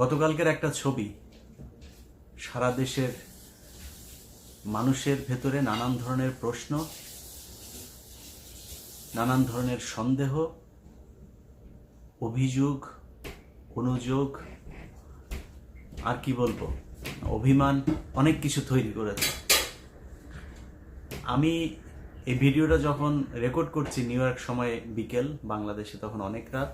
গতকালকের একটা ছবি। সারা দেশের মানুষের ভেতরে নানান ধরনের প্রশ্ন, নানান ধরনের সন্দেহ, অভিযোগ, অনুযোগ, আর কি বলব, অভিমান, অনেক কিছু তৈরি করেছে। আমি এই ভিডিওটা যখন রেকর্ড করছি নিউ ইয়র্ক সময়ে বিকেল, বাংলাদেশে তখন অনেক রাত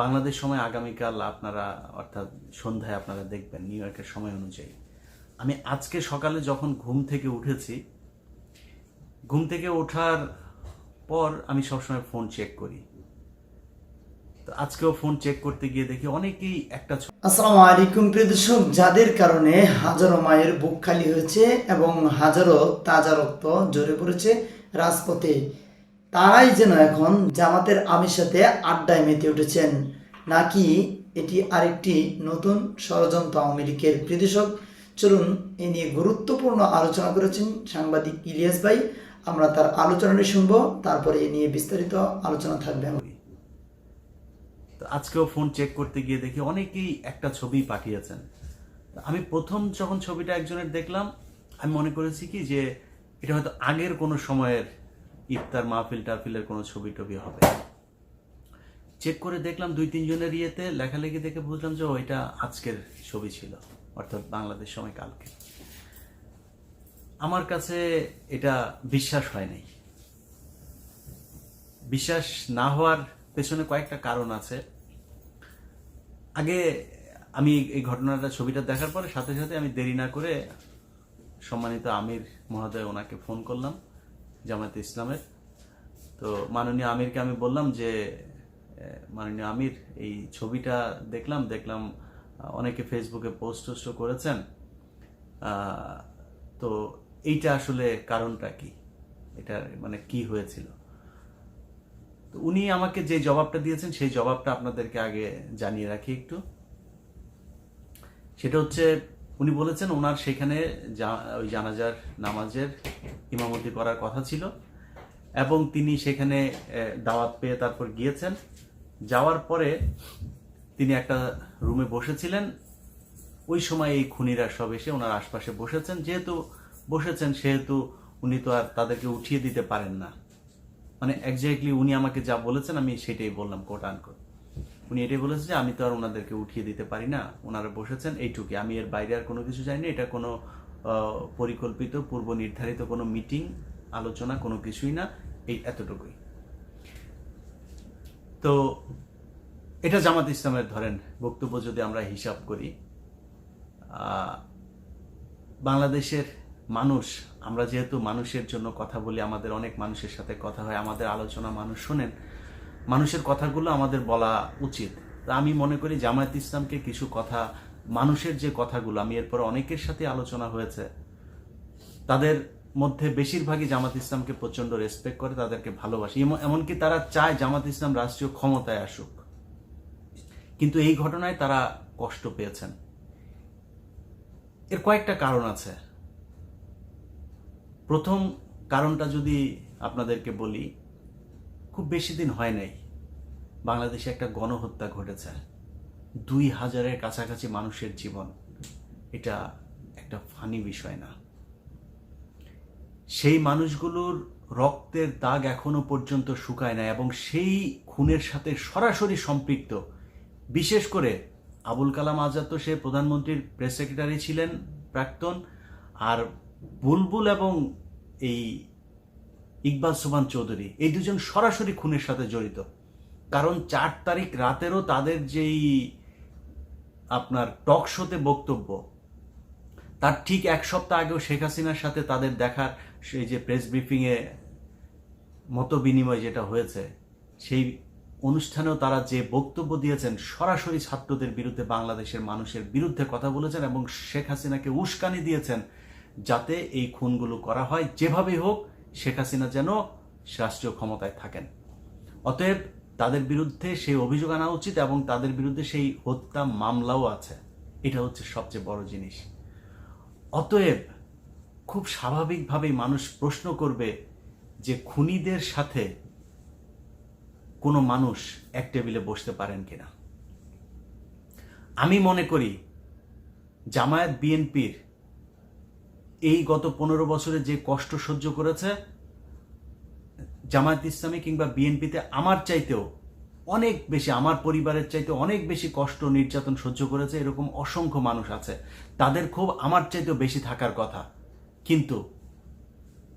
বাংলাদেশ সময় আগামীকাল আপনারা, অর্থাৎ সন্ধ্যায় আপনারা দেখবেন নিউ ইয়র্কের সময় অনুযায়ী। আমি আজকে সকালে যখন ঘুম থেকে উঠেছি, ঘুম থেকে ওঠার পর আমি সবসময় ফোন চেক করি। তো আজকেও ফোন চেক করতে গিয়ে দেখি অনেকেই একটা আসসালামু আলাইকুম প্রিয় দর্শক, যাদের কারণে হাজারো মায়ের বুক খালি হয়েছে এবং হাজারো তাজা রক্ত ঝরে পড়েছে রাজপথে। তারাই যেন এখন জামাতের আমির সাথে আড্ডায় মেতে উঠেছেন। নাকি এটি আরেকটি নতুন ষড়যন্ত্র আওয়ামী লীগের প্রিয় চলুন এ নিয়ে গুরুত্বপূর্ণ আলোচনা করেছেন সাংবাদিক ইলিয়াস ভাই। আমরা তার আলোচনাটি শুনব, তারপরে এ নিয়ে বিস্তারিত আলোচনা থাকবে। আজকেও ফোন চেক করতে গিয়ে দেখি অনেকেই একটা ছবি পাঠিয়েছেন। আমি প্রথম যখন ছবিটা একজনের দেখলাম, আমি মনে করেছি কি যে এটা হয়তো আগের কোনো সময়ের ইফতার মাহফিল টাফিলের কোনো ছবি টবি হবে। চেক করে দেখলাম দুই তিনজনের ইয়েতে লেখালেখি দেখে বুঝলাম যে ওইটা আজকের ছবি ছিল, অর্থাৎ বাংলাদেশ সময় কালকে। আমার কাছে এটা বিশ্বাস হয় নাই। বিশ্বাস না হওয়ার পেছনে কয়েকটা কারণ আছে। আগে আমি এই ঘটনাটা, ছবিটা দেখার পরে সাথে সাথে আমি দেরি না করে সম্মানিত আমির মহোদয় ওনাকে ফোন করলাম। জামায়াতে ইসলামের। তো মাননীয় আমিরকে আমি বললাম যে মাননীয় আমির, এই ছবিটা দেখলাম দেখলাম অনেকে ফেসবুকে পোস্ট টোস্টও করেছেন। তো এইটা আসলে কারণটা কি? এটা মানে কি হয়েছিল? তো উনি আমাকে যে জবাবটা দিয়েছেন, সেই জবাবটা আপনাদেরকে আগে জানিয়ে রাখি একটু। সেটা হচ্ছে উনি বলেছেন ওনার সেখানে ওই জানাজার নামাজের ইমামতি করার কথা ছিল এবং তিনি সেখানে দাওয়াত পেয়ে তারপর গিয়েছেন। যাওয়ার পরে তিনি একটা রুমে বসেছিলেন। ওই সময় এই খুনিরা সব এসে ওনার আশপাশে বসেছেন। যেহেতু বসেছেন, সেহেতু উনি তো আর তাদেরকে উঠিয়ে দিতে পারেন না। মানে একজাক্টলি উনি আমাকে যা বলেছেন আমি সেটাই বললাম কোট আনকোট উনি এটাই বলেছেন যে আমি তো আর ওনাদেরকে উঠিয়ে দিতে পারি না। ওনারা বসেছেন এইটুকুই। আমি এর বাইরে আর কোনো কিছু জানি এটা কোনো পরিকল্পিত, পূর্ব নির্ধারিত কোনো মিটিং, আলোচনা, কোনো কিছুই না। এই এতটুকুই। তো এটা জামাত ইসলামের ধরেন বক্তব্য যদি আমরা হিসাব করি বাংলাদেশের মানুষ, আমরা যেহেতু মানুষের জন্য কথা বলি, আমাদের অনেক মানুষের সাথে কথা হয়, আমাদের আলোচনা মানুষ শোনেন মানুষের কথাগুলো আমাদের বলা উচিত। আমি মনে করি জামায়াত ইসলামকে কিছু কথা, মানুষের যে কথাগুলো, আমি এরপর অনেকের সাথে আলোচনা হয়েছে, তাদের মধ্যে বেশিরভাগই জামাত ইসলামকে প্রচণ্ড রেসপেক্ট করে, তাদেরকে ভালোবাসে। এমন- এমনকি তারা চায় জামাত ইসলাম রাষ্ট্রীয় ক্ষমতায় আসুক। কিন্তু এই ঘটনায় তারা কষ্ট পেয়েছেন। এর কয়েকটা কারণ আছে। প্রথম কারণটা যদি আপনাদেরকে বলি খুব বেশি দিন হয় নাই। বাংলাদেশে একটা গণহত্যা ঘটেছে। দুই হাজারের কাছাকাছি মানুষের জীবন। এটা একটা ফানি বিষয় না। সেই মানুষগুলোর রক্তের দাগ এখনও পর্যন্ত শুকায় না এবং সেই খুনের সাথে সরাসরি সম্পৃক্ত। বিশেষ করে আবুল কালাম আজাদ তো সে প্রধানমন্ত্রীর প্রেস সেক্রেটারি ছিলেন, প্রাক্তন, আর বুলবুল এবং এই ইকবাল সোবান চৌধুরী। এই দুজন সরাসরি খুনের সাথে জড়িত। কারণ চার তারিখ রাতেরও তাদের যেই আপনার টক শোতে বক্তব্য, তার ঠিক এক সপ্তাহ আগেও শেখ হাসিনার সাথে তাদের দেখার সেই যে প্রেস ব্রিফিংয়ে মত বিনিময় যেটা হয়েছে, সেই অনুষ্ঠানেও তারা যে বক্তব্য দিয়েছেন, সরাসরি ছাত্রদের বিরুদ্ধে বাংলাদেশের মানুষের বিরুদ্ধে কথা বলেছেন এবং শেখ হাসিনাকে উস্কানি দিয়েছেন যাতে এই খুনগুলো করা হয়। যেভাবেই হোক শেখ হাসিনা যেন রাষ্ট্রীয় ক্ষমতায় থাকেন। অতএব তাদের বিরুদ্ধে সেই অভিযোগ আনা উচিত এবং তাদের বিরুদ্ধে সেই হত্যা মামলাও আছে। এটা হচ্ছে সবচেয়ে বড় জিনিস। অতএব খুব স্বাভাবিকভাবেই মানুষ প্রশ্ন করবে যে খুনিদের সাথে কোনো মানুষ এক টেবিলে বসতে পারেন কিনা। আমি মনে করি জামায়াত বিএনপির এই গত পনেরো বছরে যে কষ্ট সহ্য করেছে, জামায়াত ইসলামী কিংবা বিএনপিতে আমার চাইতেও অনেক বেশি, আমার পরিবারের চাইতে অনেক বেশি কষ্ট নির্যাতন সহ্য করেছে, এরকম অসংখ্য মানুষ আছে। তাদের খুব আমার চাইতেও বেশি থাকার কথা। কিন্তু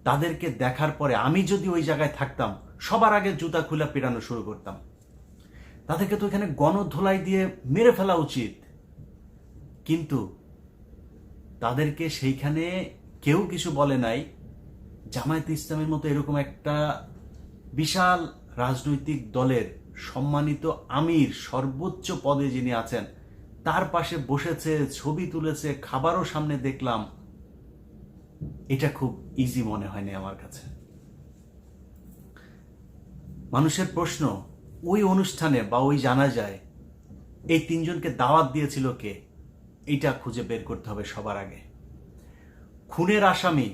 তাদেরকে দেখার পরে আমি যদি ওই জায়গায় থাকতাম, সবার আগে জুতা খুলে পেরানো শুরু করতাম। তাদেরকে তো এখানে গণধোলাই দিয়ে মেরে ফেলা উচিত। কিন্তু তাদেরকে সেইখানে কেউ কিছু বলে নাই। জামায়াত ইসলামের মতো এরকম একটা বিশাল রাজনৈতিক দলের সম্মানিত আমির সর্বোচ্চ পদে যিনি আছেন, তার পাশে বসেছে, ছবি তুলেছে, খাবারও সামনে দেখলাম। এটা খুব ইজি মনে হয়নি আমার কাছে। মানুষের প্রশ্ন, ওই অনুষ্ঠানে বা ওই জানা যায় এই তিনজনকে দাওয়াত দিয়েছিল কে? এইটা খুঁজে বের করতে হবে সবার আগে। খুনের আসামি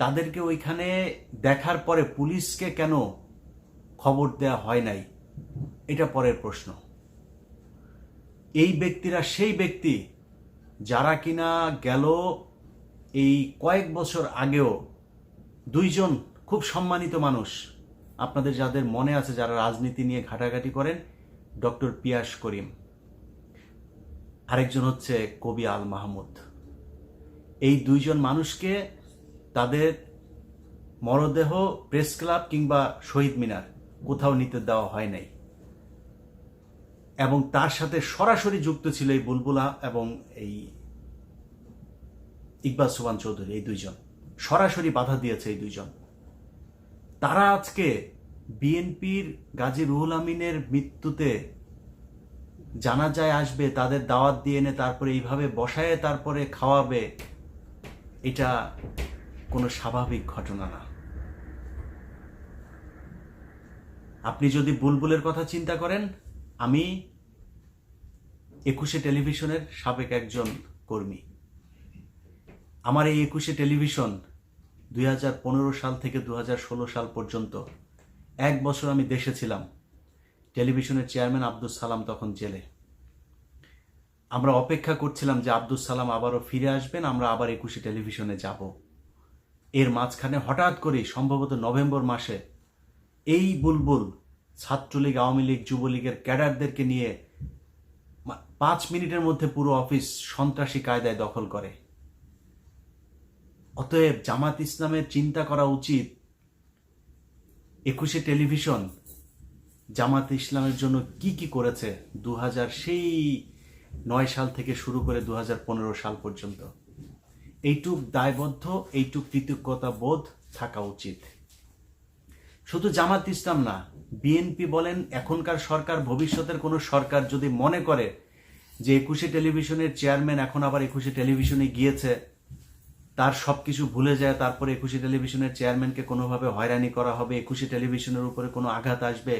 তাদেরকে ওইখানে দেখার পরে পুলিশকে কেন খবর দেয়া হয় নাই, এটা পরের প্রশ্ন। এই ব্যক্তিরা সেই ব্যক্তি যারা কিনা গেল এই কয়েক বছর আগেও দুইজন খুব সম্মানিত মানুষ, আপনাদের যাদের মনে আছে যারা রাজনীতি নিয়ে ঘাটাঘাটি করেন, ডক্টর পিয়াস করিম। আরেকজন হচ্ছে কবি আল মাহমুদ। এই দুইজন মানুষকে তাদের মরদেহ, প্রেস ক্লাব কিংবা শহীদ মিনার কোথাও নিতে দেওয়া হয় নাই। এবং তার সাথে সরাসরি যুক্ত ছিল এই বুলবুলা এবং এই ইকবাল সুবান চৌধুরী, এই দুইজন। সরাসরি বাধা দিয়েছে এই দুইজন। তারা আজকে বিএনপির গাজী রুহুল আমিনের মৃত্যুতে জানা যায় আসবে, তাদের দাওয়াত দিয়ে এনে তারপরে এইভাবে বসায় তারপরে খাওয়াবে, এটা কোনো স্বাভাবিক ঘটনা না। আপনি যদি বুলবুলের কথা চিন্তা করেন, আমি একুশে টেলিভিশনের সাবেক একজন কর্মী। আমার এই একুশে টেলিভিশন দুই হাজার পনেরো সাল থেকে দু হাজার ষোলো সাল পর্যন্ত এক বছর আমি দেশে ছিলাম। টেলিভিশনের চেয়ারম্যান আব্দুল সালাম তখন জেলে। আমরা অপেক্ষা করছিলাম যে আব্দুল সালাম আবারও ফিরে আসবেন, আমরা আবার একুশে টেলিভিশনে যাব। এর মাঝখানে হঠাৎ করেই, সম্ভবত নভেম্বর মাসে, এই বুলবুল ছাত্রলীগ, আওয়ামী লীগ, যুবলীগের ক্যাডারদেরকে নিয়ে পাঁচ মিনিটের মধ্যে পুরো অফিস সন্ত্রাসী কায়দায় দখল করে। অতএব জামাত ইসলামের চিন্তা করা উচিত। একুশে টেলিভিশন জামাত ইসলামের জন্য কি কি করেছে দু হাজার সেই নয় সাল থেকে শুরু করে দু হাজার পনেরো সাল পর্যন্ত? এইটুক দায়বদ্ধ, এইটুক কৃতজ্ঞতা বোধ থাকা উচিত। শুধু জামাত ইসলাম না বিএনপি বলেন, এখনকার সরকার, ভবিষ্যতের কোনো সরকার যদি মনে করে যে একুশে টেলিভিশনের চেয়ারম্যান এখন আবার একুশে টেলিভিশনে গিয়েছে, তার সব কিছু ভুলে যায়, তারপরে একুশে টেলিভিশনের চেয়ারম্যানকে কোনোভাবে হয়রানি করা হবে, একুশে টেলিভিশনের উপরে কোনো আঘাত আসবে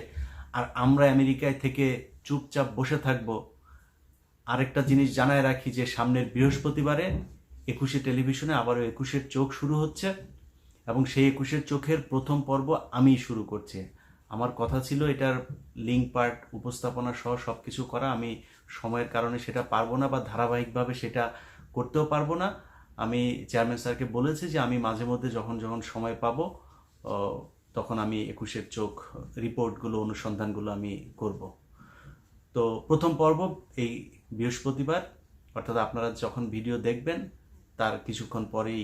আর আমরা আমেরিকায় থেকে চুপচাপ বসে থাকব। আরেকটা জিনিস জানায় রাখি যে, সামনের বৃহস্পতিবারে একুশে টেলিভিশনে আবারও একুশের চোখ শুরু হচ্ছে এবং সেই একুশের চোখের প্রথম পর্ব আমিই শুরু করছি। আমার কথা ছিল, এটার লিঙ্ক পার্ট উপস্থাপনা সহ সব কিছু করা। আমি সময়ের কারণে সেটা পারব না বা ধারাবাহিকভাবে সেটা করতেও পারব না। আমি চেয়ারম্যান স্যারকে বলেছি যে, আমি মাঝে মধ্যে যখন যখন সময় পাবো তখন আমি একুশের চোখ রিপোর্টগুলো, অনুসন্ধানগুলো আমি করব। তো প্রথম পর্ব এই বৃহস্পতিবার, অর্থাৎ আপনারা যখন ভিডিও দেখবেন, তার কিছুক্ষণ পরেই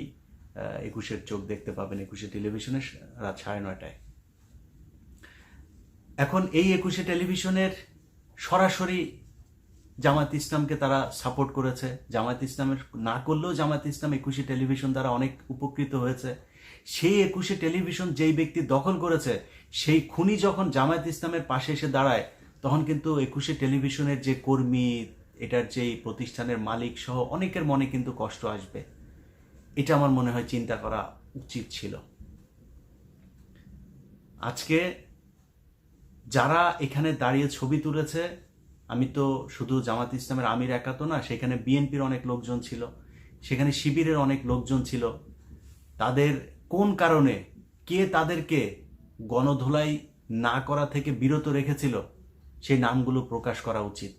একুশের চোখ দেখতে পাবেন একুশে টেলিভিশনে রাত সাড়ে নয়টায়। এখন এই একুশে টেলিভিশনের সরাসরি জামাত ইসলামকে তারা সাপোর্ট করেছে। জামাত ইসলামের, না করলেও জামাত ইসলাম একুশে টেলিভিশন দ্বারা অনেক উপকৃত হয়েছে। সেই একুশে টেলিভিশন যেই ব্যক্তি দখল করেছে, সেই খুনি যখন জামায়াত ইসলামের পাশে এসে দাঁড়ায়, তখন কিন্তু একুশে টেলিভিশনের যে কর্মী, এটার যেই প্রতিষ্ঠানের মালিক সহ অনেকের মনে কিন্তু কষ্ট আসবে। এটা আমার মনে হয় চিন্তা করা উচিত ছিল। আজকে যারা এখানে দাঁড়িয়ে ছবি তুলেছে, আমি তো শুধু জামাত ইসলামের আমির একা তো না, সেখানে বিএনপির অনেক লোকজন ছিল, সেখানে শিবিরের অনেক লোকজন ছিল, তাদের কোন কারণে কে তাদেরকে গণধোলাই না করা থেকে বিরত রেখেছিল সেই নামগুলো প্রকাশ করা উচিত।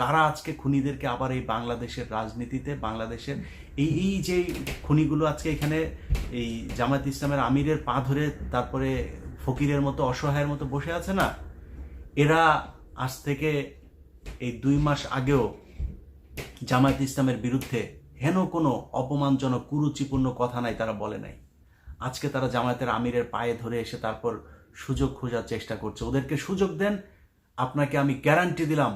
কারা আজকে খুনিদেরকে আবার এই বাংলাদেশের রাজনীতিতে, বাংলাদেশের এই এই যে খুনিগুলো আজকে এখানে এই জামায়াত ইসলামের আমিরের পা ধরে তারপরে ফকিরের মতো, অসহায়ের মতো বসে আছে না? এরা আজ থেকে এই দুই মাস আগেও জামায়াত ইসলামের বিরুদ্ধে হেন কোনো অপমানজনক, কুরুচিপূর্ণ কথা নাই তারা বলে নাই। আজকে তারা জামায়াতের আমিরের পায়ে ধরে এসে তারপর সুযোগ খোঁজার চেষ্টা করছে। ওদেরকে সুযোগ দেন, আপনাকে আমি গ্যারান্টি দিলাম,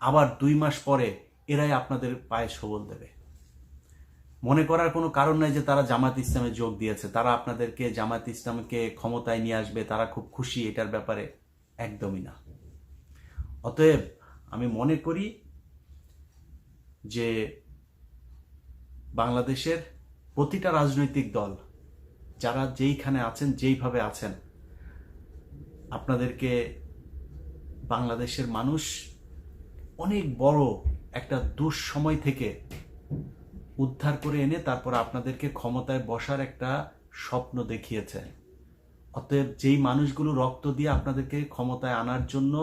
আবার দুই মাস পরে এরাই আপনাদের পায়ে সবল দেবে। মনে করার কোনো কারণ নাই যে তারা জামাত ইসলামে যোগ দিয়েছে। তারা আপনাদেরকে জামাত ইসলামকে ক্ষমতায় নিয়ে আসবে, তারা খুব খুশি এটার ব্যাপারে একদমই না। অতএব আমি মনে করি যে বাংলাদেশের প্রতিটা রাজনৈতিক দল যারা যেইখানে আছেন, যেইভাবে আছেন, আপনাদেরকে বাংলাদেশের মানুষ অনেক বড় একটা দুঃসময় থেকে উদ্ধার করে এনে তারপর আপনাদেরকে ক্ষমতায় বসার একটা স্বপ্ন দেখিয়েছে। অতএব যেই মানুষগুলো রক্ত দিয়ে আপনাদেরকে ক্ষমতায় আনার জন্য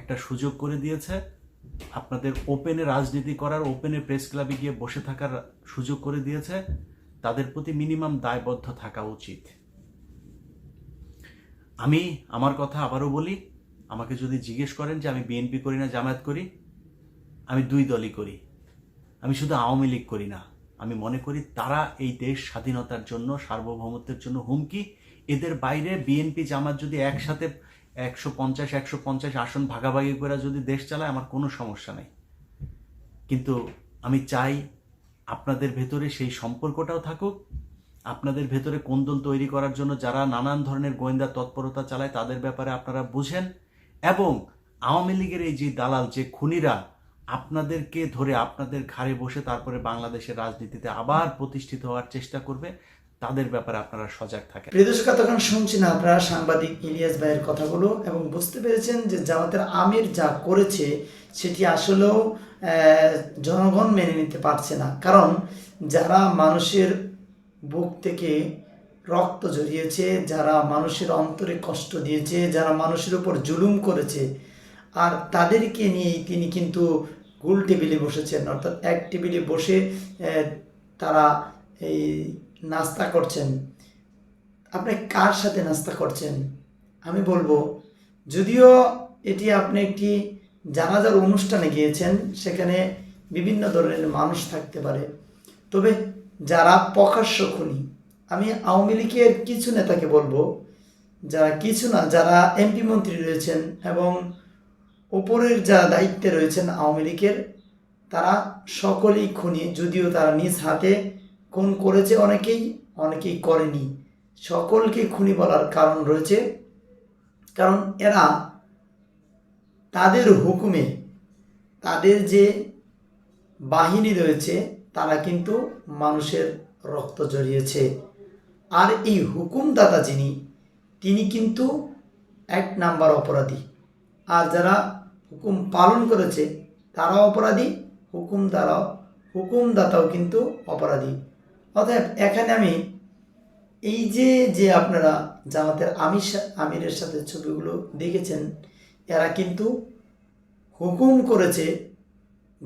একটা সুযোগ করে দিয়েছে, আপনাদের ওপেনে রাজনীতি করার, ওপেনে প্রেস ক্লাবে গিয়ে বসে থাকার সুযোগ করে দিয়েছে তাদের প্রতি মিনিমাম দায়বদ্ধ থাকা উচিত। আমি আমার কথা আবারও বলি, আমাকে যদি জিজ্ঞেস করেন যে আমি বিএনপি করি না, জামায়াত করি, আমি দুই দলই করি। আমি শুধু আওয়ামী লীগ করি না। আমি মনে করি তারা এই দেশ স্বাধীনতার জন্য, সার্বভৌমত্বের জন্য হুমকি। এদের বাইরে বিএনপি জামাত যদি একসাথে একশো পঞ্চাশ একশো পঞ্চাশ আসন ভাগাভাগি করে যদি দেশ চালায়, আমার কোনো সমস্যা নেই। কিন্তু আমি চাই আপনাদের ভেতরে সেই সম্পর্কটাও থাকুক। আপনাদের ভেতরে কোন্দল তৈরি করার জন্য যারা নানান ধরনের গোয়েন্দা তৎপরতা চালায়, তাদের ব্যাপারে আপনারা বুঝেন এবং আওয়ামী লীগের এই যে দালাল, যে খুনিরা, আপনাদেরকে ধরে আপনাদের ঘাড়ে বসে তারপরে বাংলাদেশের রাজনীতিতে আবার প্রতিষ্ঠিত হওয়ার চেষ্টা করবে, তাদের ব্যাপারে আপনারা সজাগ থাকেন। প্রিয় দর্শক, এতক্ষণ শুনছেন আপনারা সাংবাদিক ইলিয়াস ভাইয়ের কথাগুলো এবং বুঝতে পেরেছেন যে জামাতের আমির যা করেছে, সেটি আসলেও জনগণ মেনে নিতে পারছে না। কারণ যারা মানুষের বুক থেকে রক্ত ঝরিয়েছে, যারা মানুষের অন্তরে কষ্ট দিয়েছে, যারা মানুষের উপর জুলুম করেছে, আর তাদেরকে নিয়েই তিনি কিন্তু গোল টেবিলে বসেছেন। অর্থাৎ এক টেবিলে বসে তারা এই নাস্তা করছেন। আপনি কার সাথে নাস্তা করছেন? আমি বলব, যদিও এটি আপনি একটি জানাজার অনুষ্ঠানে গিয়েছেন, সেখানে বিভিন্ন ধরনের মানুষ থাকতে পারে। তবে যারা প্রকাশ্য খুনি, আমি আওয়ামী লীগের কিছু নেতাকে বলব, যারা কিছু না, যারা এমপি মন্ত্রী রয়েছেন এবং ওপরের যারা দায়িত্বে রয়েছেন আওয়ামী লীগের, তারা সকলেই খুনি, যদিও তারা নিজ হাতে খুন করেছে অনেকেই অনেকেই করেনি। সকলকে খুনি বলার কারণ রয়েছে, কারণ এরা তাদের হুকুমে, তাদের যে বাহিনী রয়েছে, তারা কিন্তু মানুষের রক্ত জড়িয়েছে আর এই হুকুমদাতা যিনি, তিনি কিন্তু এক নাম্বার অপরাধী। আর যারা হুকুম পালন করেছে, তারাও অপরাধী হুকুম দ্বারাও হুকুমদাতাও কিন্তু অপরাধী। অতএব এখানে আমি এই যে যে আপনারা জামাতের আমির আমিরের সাথে ছবিগুলো দেখেছেন এরা কিন্তু হুকুম করেছে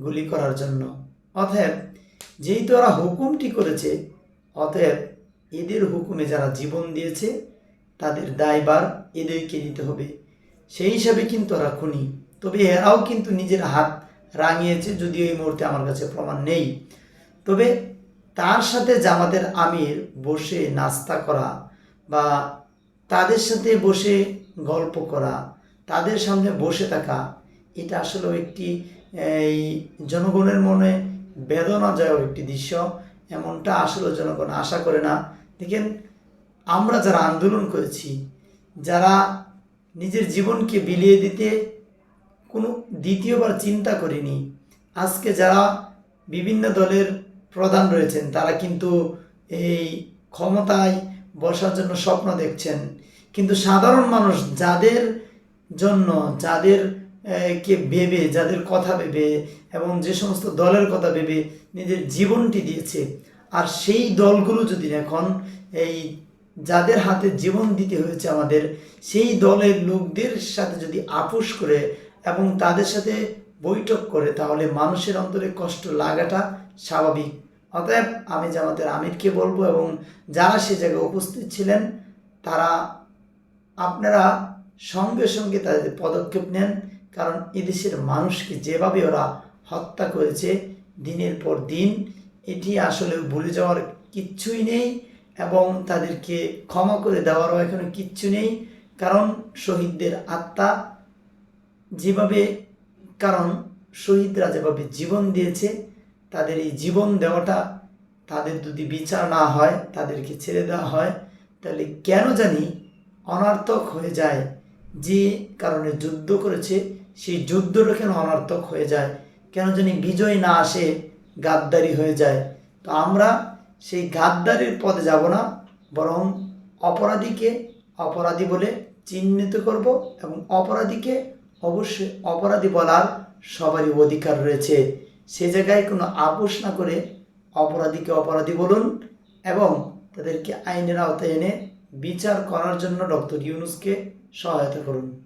গুলি করার জন্য। অতএব, যেহেতু ওরা হুকুমটি করেছে, অতএব এদের হুকুমে যারা জীবন দিয়েছে, তাদের দায়বার এদেরকে নিতে হবে। সেই হিসাবে কিন্তু ওরা খুনি। তবে এরাও কিন্তু নিজের হাত রাঙিয়েছে, যদিও এই মুহূর্তে আমার কাছে প্রমাণ নেই। তবে তার সাথে জামাতের আমির বসে নাস্তা করা বা তাদের সাথে বসে গল্প করা তাদের সামনে বসে থাকা, এটা আসলে একটি, এই জনগণের মনে বেদনা বেদনাদায়ক একটি দৃশ্য। এমনটা আসলে জনগণ আশা করে না। দেখেন, আমরা যারা আন্দোলন করেছি, যারা নিজের জীবনকে বিলিয়ে দিতে কোনো দ্বিতীয়বার চিন্তা করিনি, আজকে যারা বিভিন্ন দলের প্রধান রয়েছেন, তারা কিন্তু এই ক্ষমতায় বসার জন্য স্বপ্ন দেখছেন। কিন্তু সাধারণ মানুষ যাদের জন্য যাদের কে ভেবে, যাদের কথা ভেবে এবং যে সমস্ত দলের কথা ভেবে নিজের জীবনটি দিয়েছে, আর সেই দলগুলো যদি এখন এই যাদের হাতে জীবন দিতে হয়েছে আমাদের, সেই দলের লোকদের সাথে যদি আপোষ করে এবং তাদের সাথে বৈঠক করে, তাহলে মানুষের অন্তরে কষ্ট লাগাটা স্বাভাবিক। অতএব আমি জামাতের আমিরকে বলব এবং যারা সে জায়গায় উপস্থিত ছিলেন, তারা আপনারা সঙ্গে সঙ্গে তাদের পদক্ষেপ নেন, কারণ এদেশের মানুষকে যেভাবে ওরা হত্যা করেছে দিনের পর দিন, এটি আসলে ভুলে যাওয়ার কিচ্ছুই নেই এবং তাদেরকে ক্ষমা করে দেওয়ারও এখানে কিচ্ছু নেই। কারণ শহীদদের আত্মা যেভাবে, কারণ শহীদরা যেভাবে জীবন দিয়েছে, তাদের এই জীবন দেওয়াটা তাদের যদি বিচার না হয়, তাদেরকে ছেড়ে দেওয়া হয়, তাহলে কেন জানি অনার্থক হয়ে যায় যে কারণে যুদ্ধ করেছে, সেই যুদ্ধটা কেন অনার্থক হয়ে যায়? কেন জানি বিজয় না আসে, গাদ্দারি হয়ে যায়। তো আমরা সেই গাদ্দারির পথে যাব না, বরং অপরাধীকে অপরাধী বলে চিহ্নিত করব এবং অপরাধীকে অবশ্যই অপরাধী বলার সবারই অধিকার রয়েছে। সে জায়গায় কোনো আপোষ না করে অপরাধীকে অপরাধী বলুন এবং তাদেরকে আইনের আওতায় এনে বিচার করার জন্য ডক্টর ইউনুসকে সহায়তা করুন